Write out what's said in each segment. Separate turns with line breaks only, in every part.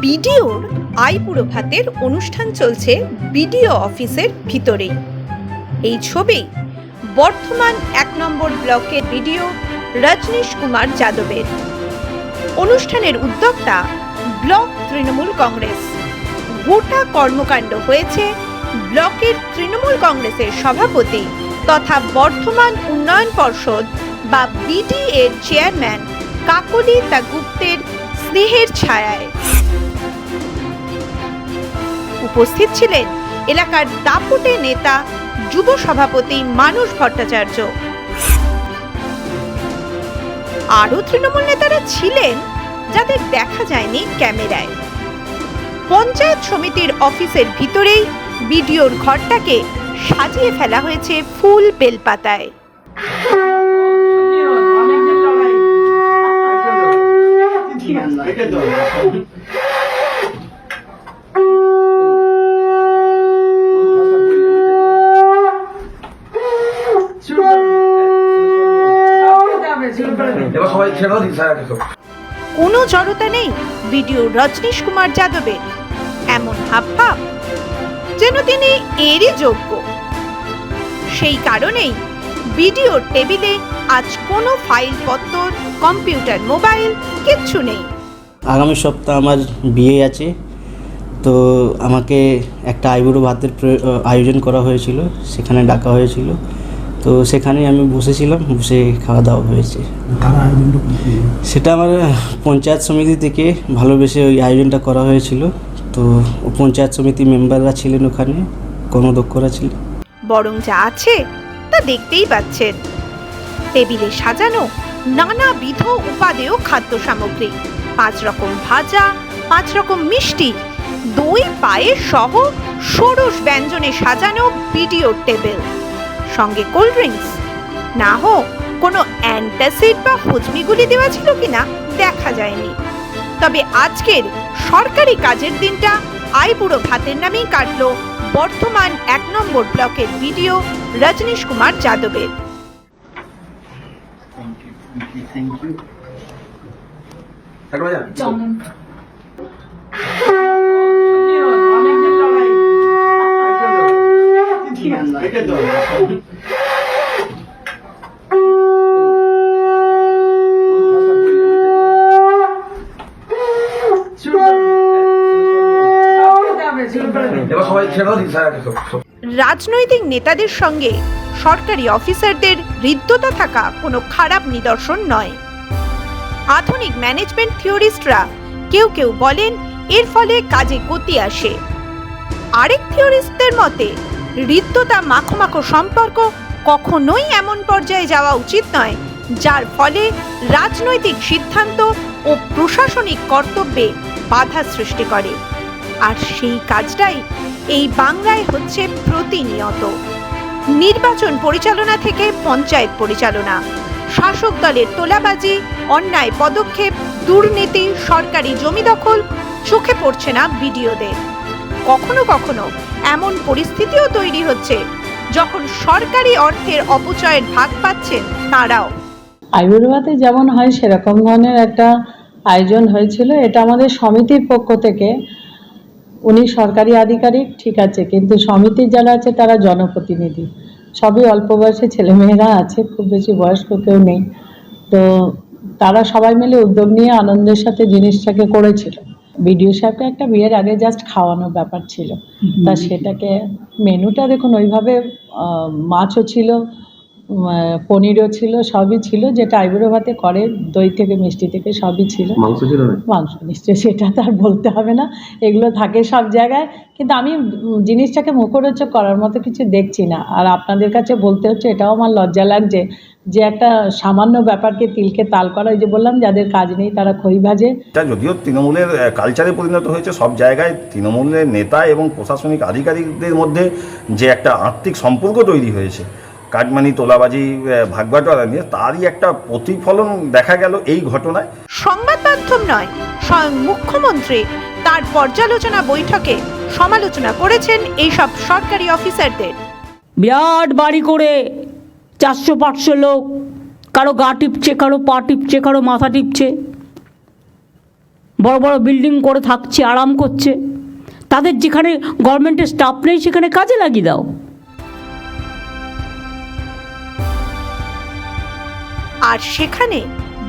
বিডিওর আইপুরো ভাতের অনুষ্ঠান চলছে বিডিও অফিসের ভিতরেই। এই ছবি বর্ধমান এক নম্বর ব্লকের বিডিও রজনীশ কুমার যাদবের। অনুষ্ঠানের উদ্যোক্তা ব্লক তৃণমূল কংগ্রেস। গোটা কর্মকাণ্ড হয়েছে ব্লকের তৃণমূল কংগ্রেসের সভাপতি তথা বর্ধমান উন্নয়ন পর্ষদ বা বিডি এর চেয়ারম্যান কাকলি তা গুপ্তের স্নেহের ছায়ায়। উপস্থিত ছিলেন এলাকার দাপুটে নেতা, যুব সভাপতি মানুষ ভট্টাচার্য। আরও তৃণমূল নেতারা ছিলেন, যাদের দেখা যায়নি ক্যামেরায়। পঞ্চায়েত সমিতির অফিসের ভিতরেই বিডিওর ঘরটাকে সাজিয়ে ফেলা হয়েছে ফুল বেলপাতায়। কোনো জড়তা নেই। বিডিও রজনীশ কুমার যাদবের। এমন হাবভাব যেন তিনি এরই যোগ্য। সেই কারণেই বিডিওর টেবিলে আজ কোনো ফাইলপত্র কম্পিউটার, মোবাইল কিচ্ছু নেই।
আগামী সপ্তাহ আমার বিয়ে আছে। তো আমাকে একটা আইবুড়ো ভাতের আয়োজন করা হয়েছিল সেখানে ডাকা হয়েছিল। তো সেখানে আমি বসেছিলাম বসে খাওয়া দাওয়া হয়েছে সেটা আমার পঞ্চায়েত সমিতি থেকে ভালোবেসে ওই আয়োজনটা করা হয়েছিল। তো পঞ্চায়েত সমিতি মেম্বাররা ছিলেন ওখানে কর্মদক্ষরা ছিলেন।
বরং যা আছে তা দেখতেই পাচ্ছেন। টেবিলে সাজানো নানাবিধ উপাদেয় খাদ্য সামগ্রী। পাঁচ রকম ভাজা পাঁচ রকম মিষ্টি, দই পায়েস সহ ষোড়শ ব্যঞ্জনে সাজানো ভিডিও টেবিল। সঙ্গে কোল্ড ড্রিঙ্কস। না হোক কোনো অ্যান্টাসিড বা হজমিগুলি দেওয়া ছিল কিনা দেখা যায়নি। তবে আজকের সরকারি কাজের দিনটা আইবুড়ো ভাতের নামেই কাটল বর্ধমান এক নম্বর ব্লকের ভিডিও রজনীশ কুমার যাদবের। রাজনৈতিক নেতাদের সঙ্গে সরকারি অফিসারদের হৃদ্যতা থাকা কোনো খারাপ নিদর্শন নয়। আধুনিক ম্যানেজমেন্ট থিওরিস্টরা কেউ কেউ বলেন এর ফলে কাজে গতি আসে। আরেক থিওরিস্টদের মতে, হৃদ্যতা মাখো সম্পর্ক কখনোই এমন পর্যায়ে যাওয়া উচিত নয়, যার ফলে রাজনৈতিক সিদ্ধান্ত ও প্রশাসনিক কর্তব্যে বাধা সৃষ্টি করে। আর সেই কাজটাই এই বাংলায় হচ্ছে প্রতিনিয়ত। নির্বাচন পরিচালনা থেকে পঞ্চায়েত পরিচালনা। শাসক দলের তোলাবাজি, অন্যায় পদক্ষেপ, দুর্নীতি, সরকারি জমি দখল, চোখে পড়ছে না বিডিওদের। কখনো কখনো এমন পরিস্থিতিও তৈরি হচ্ছে, যখন সরকারি অর্থের অপচয়ের ভাগ পাচ্ছেন তারাও।
আয়ুর্বেদে যেমন হয়, সেরকম ধরনের একটা আয়োজন হয়েছিল। এটা আমাদের সমিতির পক্ষ থেকে। উনি সরকারি আধিকারিক, ঠিক আছে, কিন্তু সমিতির যারা আছে, তারা জনপ্রতিনিধি। সবই অল্প বয়সী ছেলেমেয়েরা আছে খুব বেশি বয়স্ক কেউ নেই। তো তারা সবাই মিলে উদ্যোগ নিয়ে আনন্দের সাথে জিনিসটাকে করেছিল। বিডিও সাহেবকে একটা বিয়ের আগে জাস্ট খাওয়ানোর ব্যাপার ছিল। তা সেটাকে মেনুটা দেখুন ওইভাবে মাছও ছিল পনিরও ছিল সবই ছিল যেটা আইবুড়ো ভাতে করে দই থেকে মিষ্টি থেকে সবই ছিল।
মাংস ছিল না
মাংস নিশ্চয়ই সেটা তো আর বলতে হবে না। এগুলো থাকে সব জায়গায়। কিন্তু আমি জিনিসটাকে মুখরোচক করার মতো কিছু দেখছি না। আর আপনাদের কাছে বলতে হচ্ছে এটাও আমার লজ্জা লাগছে যে একটা সামান্য ব্যাপারকে তিলকে তাল করা ওই যে বললাম যাদের কাজ নেই তারা খই ভাজে।
এটা যদিও তৃণমূলের কালচারে পরিণত হয়েছে সব জায়গায় তৃণমূলের নেতা এবং প্রশাসনিক আধিকারিকদের মধ্যে যে একটা আর্থিক সম্পর্ক তৈরি হয়েছে কাটমানি তোলাবাজি ভাগবাটোয়ারা নিয়ে তারই একটা প্রতিফলন দেখা গেল এই ঘটনায়।
সংবাদ মাধ্যম নয় স্বয়ং মুখ্যমন্ত্রী। তার পর্যালোচনা বৈঠকে সমালোচনা করেছেন এইসব সরকারি অফিসারদের।
বিরাট বাড়ি করে চারশো পাঁচশো লোক কারও গা টিপছে কারও পা টিপছে কারও মাথা টিপছে। বড় বড় বিল্ডিং করে থাকছে আরাম করছে। তাদের যেখানে গভর্নমেন্টের স্টাফ নেই সেখানে কাজে লাগিয়ে দাও।
আর সেখানে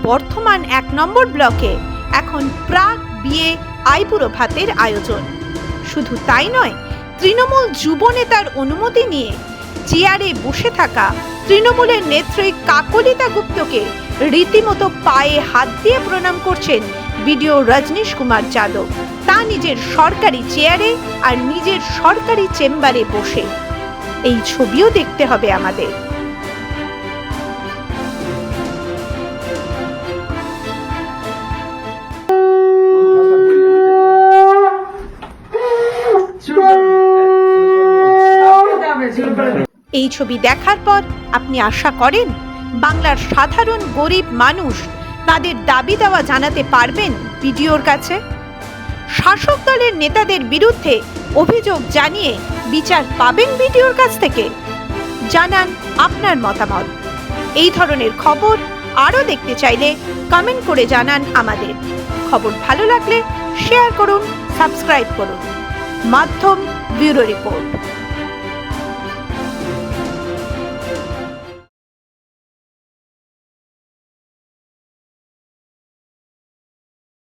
বর্ধমান এক নম্বর ব্লকে এখন প্রাক বিয়ে আইবুড়ো ভাতের আয়োজন। শুধু তাই নয়, তৃণমূল যুব নেতার অনুমতি নিয়ে চেয়ারে বসে থাকা তৃণমূলের নেত্রী কাকলিতা গুপ্তকে রীতিমতো পায়ে হাত দিয়ে প্রণাম করছেন বিডিও রজনীশ কুমার যাদব। তা নিজের সরকারি চেয়ারে আর নিজের সরকারি চেম্বারে বসে। এই ছবিও দেখতে হবে আমাদের। এই ছবি দেখার পর আপনি আশা করেন বাংলার সাধারণ গরিব মানুষ তাদের দাবি দেওয়া জানাতে পারবেন বিডিওর কাছে? শাসক দলের নেতাদের বিরুদ্ধে অভিযোগ জানিয়ে বিচার পাবেন বিডিওর কাছ থেকে? জানান আপনার মতামত। এই ধরনের খবর আরও দেখতে চাইলে কমেন্ট করে জানান আমাদের। খবর ভালো লাগলে শেয়ার করুন সাবস্ক্রাইব করুন। মাধ্যম ব্যুরো রিপোর্ট।